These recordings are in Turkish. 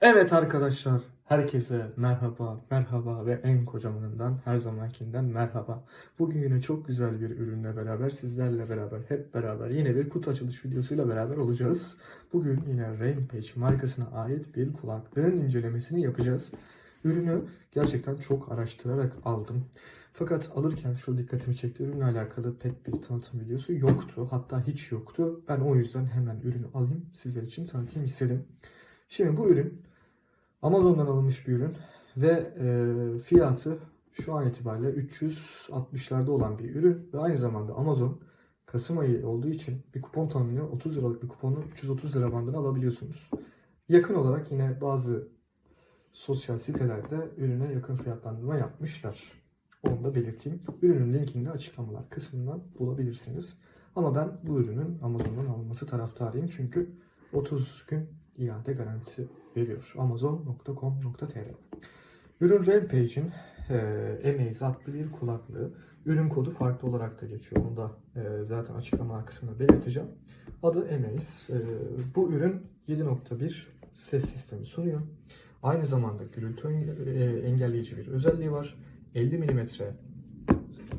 Evet arkadaşlar, herkese merhaba, merhaba ve en kocamanından her zamankinden merhaba. Bugün yine çok güzel bir ürünle beraber, sizlerle beraber, hep beraber yine bir kutu açılış videosuyla beraber olacağız. Bugün yine Rampage markasına ait bir kulaklığın incelemesini yapacağız. Ürünü gerçekten çok araştırarak aldım. Fakat alırken şu dikkatimi çekti. Ürünle alakalı pek bir tanıtım videosu yoktu. Hatta hiç yoktu. Ben o yüzden hemen ürünü alayım, sizler için tanıtayım istedim. Şimdi bu ürün Amazon'dan alınmış bir ürün ve e, fiyatı şu an itibariyle 360'larda olan bir ürün ve aynı zamanda Amazon Kasım ayı olduğu için bir kupon tanımlıyor. 30 liralık bir kuponu 330 lira bandına alabiliyorsunuz. Yakın olarak yine bazı sosyal sitelerde ürüne yakın fiyatlandırma yapmışlar. Onu da belirteyim. Ürünün linkini de açıklamalar kısmından bulabilirsiniz. Ama ben bu ürünün Amazon'dan alınması taraftarıyım. Çünkü 30 gün iade garantisi veriyor. Amazon.com.tr Ürün Rampage'in e, Amaze adlı bir kulaklığı. Ürün kodu farklı olarak da geçiyor. Onu da e, zaten açıklamalar kısmında belirteceğim. Adı Amaze. E, bu ürün 7.1 ses sistemi sunuyor. Aynı zamanda gürültü e, engelleyici bir özelliği var. 50 mm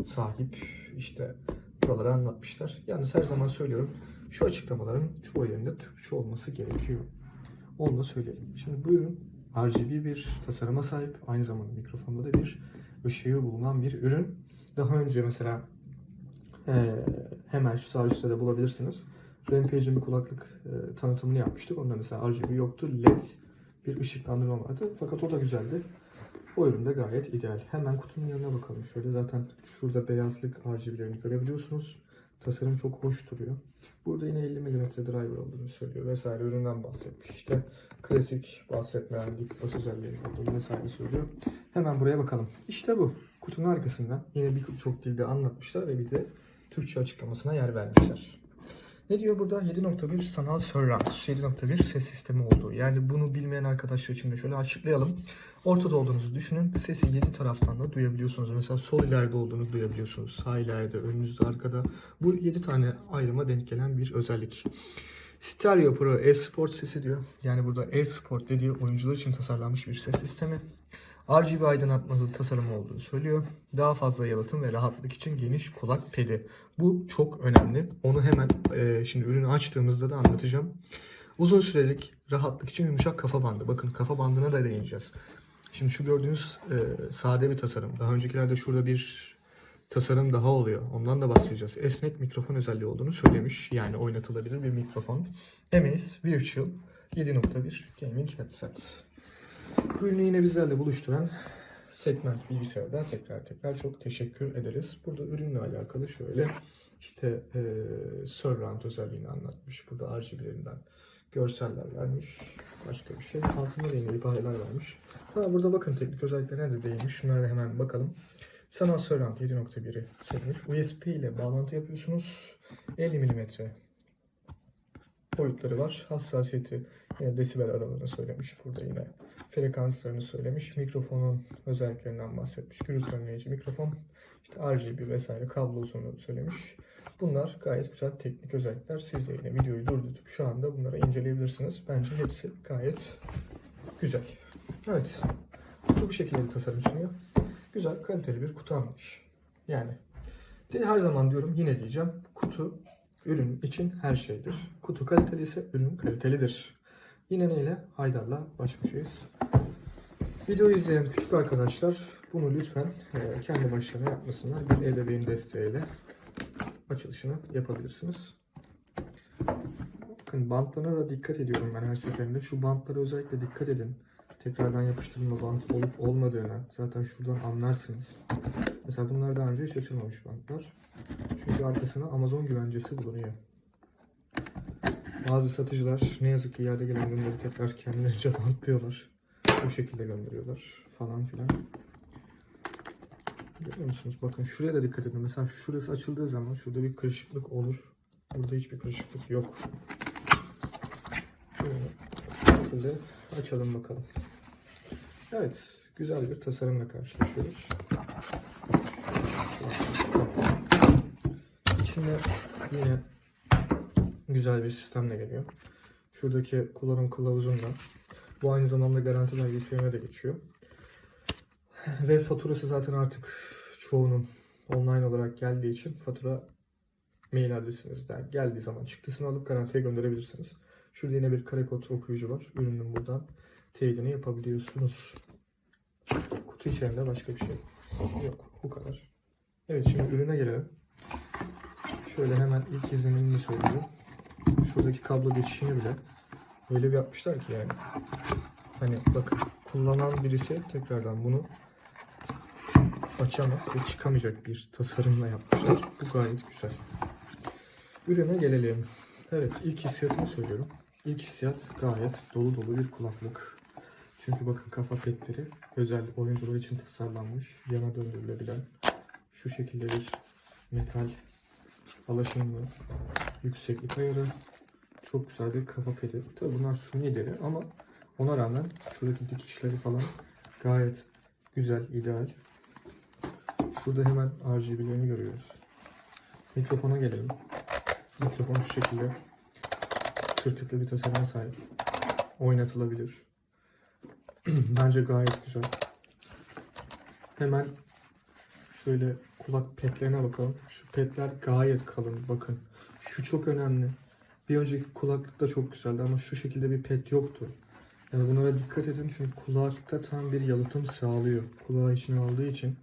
sahip işte buraları anlatmışlar. Yalnız her zaman söylüyorum şu açıklamaların çoğu yerinde Türkçe olması gerekiyor. Onu da söyleyelim. Şimdi bu ürün RGB bir tasarıma sahip. Aynı zamanda mikrofonda da bir ışığı bulunan bir ürün. Daha önce mesela eee, hemen şu sağ üstte de bulabilirsiniz. Rampage'in bir kulaklık eee, tanıtımını yapmıştık. Onda mesela RGB yoktu. LED bir ışıklandırma vardı. Fakat o da güzeldi. O ürün de gayet ideal. Hemen kutunun yanına bakalım. Şöyle zaten şurada beyazlık RGB'lerini görebiliyorsunuz. Tasarım çok hoş duruyor. Burada yine 50 mm driver olduğunu söylüyor vesaire üründen bahsetmiş. İşte klasik bahsetmeyen dip bas özelliği olduğunu vesaire söylüyor. Hemen buraya bakalım. İşte bu. Kutunun arkasında yine birçok dilde anlatmışlar ve bir de Türkçe açıklamasına yer vermişler. Ne diyor burada? 7.1 sanal surround, 7.1 ses sistemi olduğu. Yani bunu bilmeyen arkadaşlar için de şöyle açıklayalım. Ortada olduğunuzu düşünün. Sesi 7 taraftan da duyabiliyorsunuz. Mesela sol ileride olduğunu duyabiliyorsunuz. Sağ ileride, önünüzde, arkada. Bu 7 tane ayrıma denk gelen bir özellik. Stereo Pro e-sport sesi diyor. Yani burada e-sport dediği oyuncular için tasarlanmış bir ses sistemi. RGB aydınlatmalı tasarımı olduğunu söylüyor. Daha fazla yalıtım ve rahatlık için geniş kulak pedi. Bu çok önemli. Onu hemen e, şimdi ürünü açtığımızda da anlatacağım. Uzun sürelik rahatlık için yumuşak kafa bandı. Bakın kafa bandına da değineceğiz. Şimdi şu gördüğünüz e, sade bir tasarım. Daha öncekilerde şurada bir tasarım daha oluyor. Ondan da bahsedeceğiz. Esnek mikrofon özelliği olduğunu söylemiş. Yani oynatılabilir bir mikrofon. Amaze Virtual 7.1 Gaming Headset. Bu ürünü yine bizlerle buluşturan Segment Bilgisayar'da tekrar tekrar çok teşekkür ederiz. Burada ürünle alakalı şöyle işte e, surround özelliğini anlatmış. Burada RGB'lerinden görseller vermiş. Başka bir şey. Altında da yine ibareler vermiş. Ha burada bakın teknik özelliklerine de değinmiş. Şunlara da hemen bakalım. Sanal Surround 7.1'i söylemiş. USB ile bağlantı yapıyorsunuz. 50 mm boyutları var. Hassasiyeti yine desibel aralığını söylemiş. Burada yine frekanslarını söylemiş. Mikrofonun özelliklerinden bahsetmiş. Gürültü önleyici mikrofon. işte RGB vesaire kablo uzunluğu söylemiş. Bunlar gayet güzel teknik özellikler. Siz de yine videoyu durdurup şu anda bunları inceleyebilirsiniz. Bence hepsi gayet güzel. Evet. Kutu bu şekilde bir tasarım sunuyor. Güzel, kaliteli bir kutu almış. Yani her zaman diyorum yine diyeceğim. Kutu ürün için her şeydir. Kutu kaliteli ise ürün kalitelidir. Yine neyle? Haydar'la baş başayız. Videoyu izleyen küçük arkadaşlar bunu lütfen e, kendi başlarına yapmasınlar. Bir ebeveyn desteğiyle açılışını yapabilirsiniz. Bakın bantlarına da dikkat ediyorum ben her seferinde. Şu bantlara özellikle dikkat edin. Tekrardan yapıştırma bant olup olmadığını zaten şuradan anlarsınız. Mesela bunlar daha önce hiç açılmamış bantlar. Çünkü arkasına Amazon güvencesi bulunuyor. Bazı satıcılar ne yazık ki iade gelen ürünleri tekrar kendilerince bantlıyorlar. Bu şekilde gönderiyorlar falan filan. Görüyor musunuz? Bakın şuraya da dikkat edin. Mesela şurası açıldığı zaman şurada bir kırışıklık olur. Burada hiçbir kırışıklık yok. Şöyle açalım bakalım. Evet, güzel bir tasarımla karşılaşıyoruz. İçinde yine güzel bir sistemle geliyor. Şuradaki kullanım kılavuzunda Bu aynı zamanda garanti belgeseline de geçiyor. Ve faturası zaten artık çoğunun online olarak geldiği için fatura mail adresinizden geldiği zaman çıktısını alıp garantiye gönderebilirsiniz. Şurada yine bir kare kod okuyucu var. Ürünün buradan teyidini yapabiliyorsunuz. Kutu içerisinde başka bir şey yok. Bu kadar. Evet şimdi ürüne gelelim. Şöyle hemen ilk izlenimini söyleyeceğim. Şuradaki kablo geçişini bile öyle bir yapmışlar ki yani. Hani bakın kullanan birisi tekrardan bunu açamaz ve çıkamayacak bir tasarımla yapmışlar. Bu gayet güzel. Ürüne gelelim. Evet ilk hissiyatımı söylüyorum. İlk hissiyat gayet dolu dolu bir kulaklık. Çünkü bakın kafa petleri özel oyuncular için tasarlanmış. Yana döndürülebilen şu şekilde bir metal alaşımlı yükseklik ayarı. Çok güzel bir kafa pedi. Tabi bunlar suni deri ama ona rağmen şuradaki dikişleri falan gayet güzel, ideal. Şurada hemen RGB'lerini görüyoruz. Mikrofona gelelim. Mikrofon şu şekilde tırtıklı bir tasarıma sahip. Oynatılabilir. Bence gayet güzel. Hemen şöyle kulak petlerine bakalım. Şu petler gayet kalın. Bakın. Şu çok önemli. Bir önceki kulaklık da çok güzeldi ama şu şekilde bir pet yoktu. Yani bunlara dikkat edin çünkü kulakta tam bir yalıtım sağlıyor. Kulağı içine aldığı için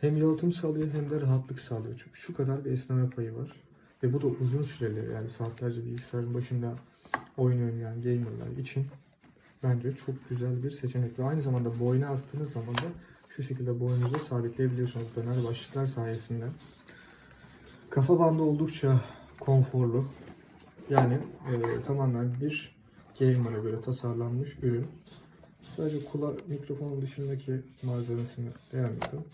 hem yalıtım sağlıyor hem de rahatlık sağlıyor. Çünkü şu kadar bir esneme payı var. Ve bu da uzun süreli yani saatlerce bilgisayarın başında oyun oynayan gamerlar için bence çok güzel bir seçenek. Ve aynı zamanda boyuna astığınız zaman da şu şekilde boyunuzu sabitleyebiliyorsunuz döner başlıklar sayesinde. Kafa bandı oldukça konforlu. Yani e, tamamen bir gamer'a göre tasarlanmış ürün. Sadece kula mikrofonun dışındaki malzemesini beğenmedim.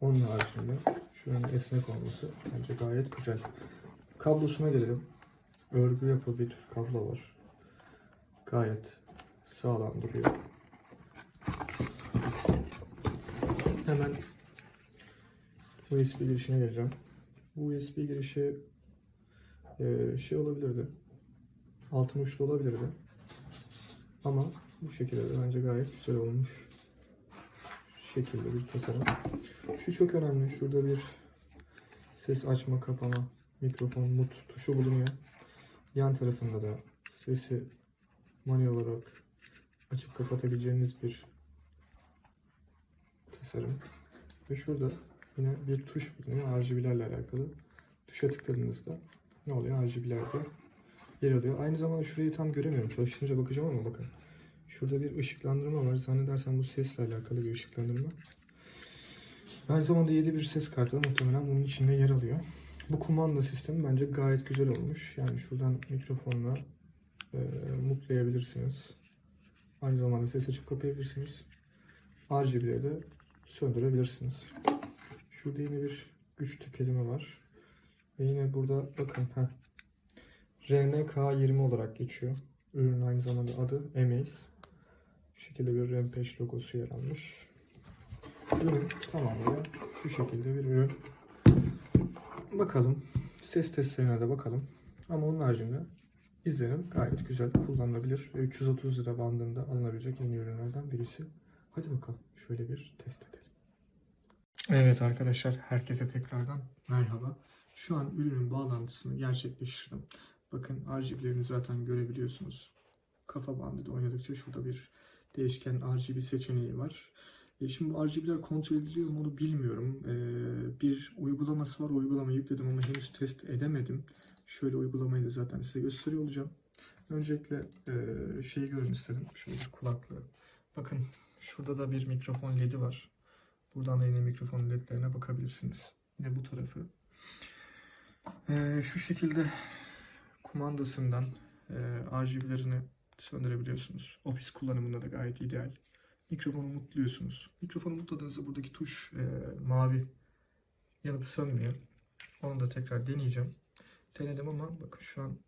Onun haricinde şuranın esnek olması bence gayet güzel. Kablosuna gelelim. Örgü yapı bir kablo var. Gayet sağlam duruyor. Hemen USB girişine geleceğim. Bu USB girişi e, şey olabilirdi. Altın uçlu olabilirdi. Ama bu şekilde de bence gayet güzel olmuş. Şu şekilde bir tasarım. Şu çok önemli. Şurada bir ses açma kapama mikrofon mut tuşu bulunuyor. Yan tarafında da sesi manuel olarak açıp kapatabileceğiniz bir tasarım. Ve şurada yine bir tuş bulunuyor RGB'lerle alakalı. Tuşa tıkladığınızda ne oluyor? RGB'lerde yer alıyor. Aynı zamanda şurayı tam göremiyorum. Çalıştırınca bakacağım ama bakın. Şurada bir ışıklandırma var. Zannedersem bu sesle alakalı bir ışıklandırma. Aynı zamanda 7 bir ses kartı muhtemelen bunun içinde yer alıyor. Bu kumanda sistemi bence gayet güzel olmuş. Yani şuradan mikrofonla e, mutlayabilirsiniz. Aynı zamanda ses açıp kapayabilirsiniz. RGB'leri de söndürebilirsiniz. Şurada yine bir güç tüketimi var. Ve yine burada bakın heh, RMK20 olarak geçiyor. Ürünün aynı zamanda adı Amaze. Şu şekilde bir Rampage logosu yer almış. Ürün tamamıyla şu şekilde bir ürün. Bakalım. Ses testlerine de bakalım. Ama onun haricinde izlenim gayet güzel kullanılabilir ve 330 lira bandında alınabilecek yeni ürünlerden birisi. Hadi bakalım şöyle bir test edelim. Evet arkadaşlar herkese tekrardan merhaba. Şu an ürünün bağlantısını gerçekleştirdim. Bakın RGB'lerini zaten görebiliyorsunuz. Kafa bandıyla oynadıkça şurada bir değişken RGB seçeneği var. E, Şimdi bu RGB'ler kontrol ediliyor mu onu bilmiyorum. E, bir uygulaması var. Uygulamayı yükledim ama henüz test edemedim. Şöyle uygulamayı da zaten size gösteriyor olacağım. Öncelikle e, şeyi görün istedim. Şöyle bir kulaklığı. Bakın şurada da bir mikrofon ledi var. Buradan da yine mikrofon ledlerine bakabilirsiniz. Yine bu tarafı. E, şu şekilde kumandasından e, RGB'lerini söndürebiliyorsunuz. Ofis kullanımında da gayet ideal. Mikrofonu mutluyorsunuz. Mikrofonu mutladığınızda buradaki tuş e, mavi yanıp sönmüyor. Onu da tekrar deneyeceğim. Denedim ama bakın şu an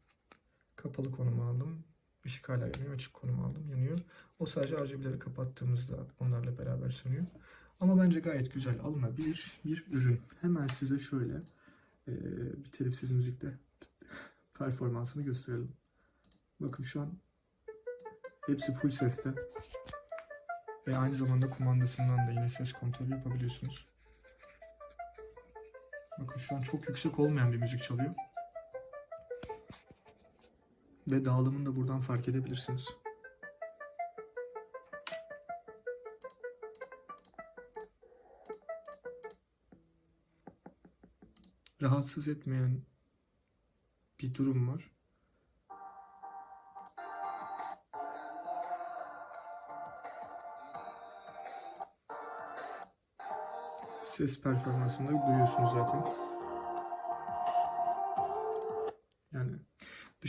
kapalı konuma aldım. Işık hala yanıyor. Açık konuma aldım. Yanıyor. O sadece RGB'leri kapattığımızda onlarla beraber sönüyor. Ama bence gayet güzel alınabilir bir ürün. Hemen size şöyle e, bir telifsiz müzikle performansını gösterelim. Bakın şu an Hepsi full seste. Ve aynı zamanda kumandasından da yine ses kontrolü yapabiliyorsunuz. Bakın şu an çok yüksek olmayan bir müzik çalıyor. Ve dağılımını da buradan fark edebilirsiniz. Rahatsız etmeyen bir durum var. Ses performansında duyuyorsunuz zaten.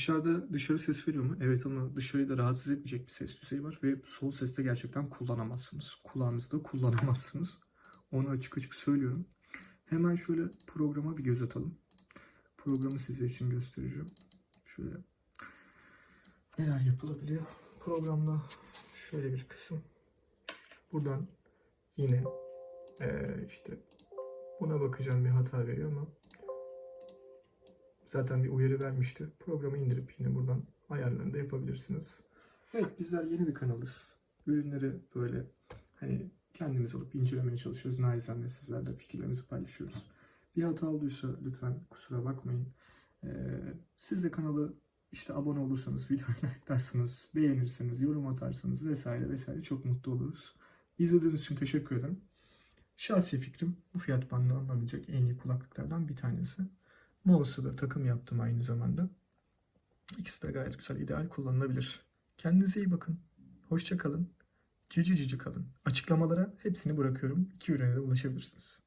Dışarıda dışarı ses veriyor mu? Evet ama dışarıyı da rahatsız etmeyecek bir ses düzeyi var ve sol seste gerçekten kullanamazsınız. Kulağınızda kullanamazsınız. Onu açık açık söylüyorum. Hemen şöyle programa bir göz atalım. Programı size için göstereceğim. Şöyle neler yapılabiliyor? Programda şöyle bir kısım. Buradan yine eee, işte buna bakacağım bir hata veriyor ama zaten bir uyarı vermişti. Programı indirip yine buradan ayarlarını da yapabilirsiniz. Evet bizler yeni bir kanalız. Ürünleri böyle hani kendimiz alıp incelemeye çalışıyoruz. Naizane sizlerle fikirlerimizi paylaşıyoruz. Bir hata olduysa lütfen kusura bakmayın. Ee, siz de kanalı işte abone olursanız, videoyu like'larsanız, beğenirseniz, yorum atarsanız vesaire vesaire çok mutlu oluruz. İzlediğiniz için teşekkür ederim. Şahsi fikrim bu fiyat bandında alınabilecek en iyi kulaklıklardan bir tanesi. Mouse'u da takım yaptım aynı zamanda. İkisi de gayet güzel, ideal kullanılabilir. Kendinize iyi bakın. Hoşça kalın. Cici cici kalın. Açıklamalara hepsini bırakıyorum. İki ürüne de ulaşabilirsiniz.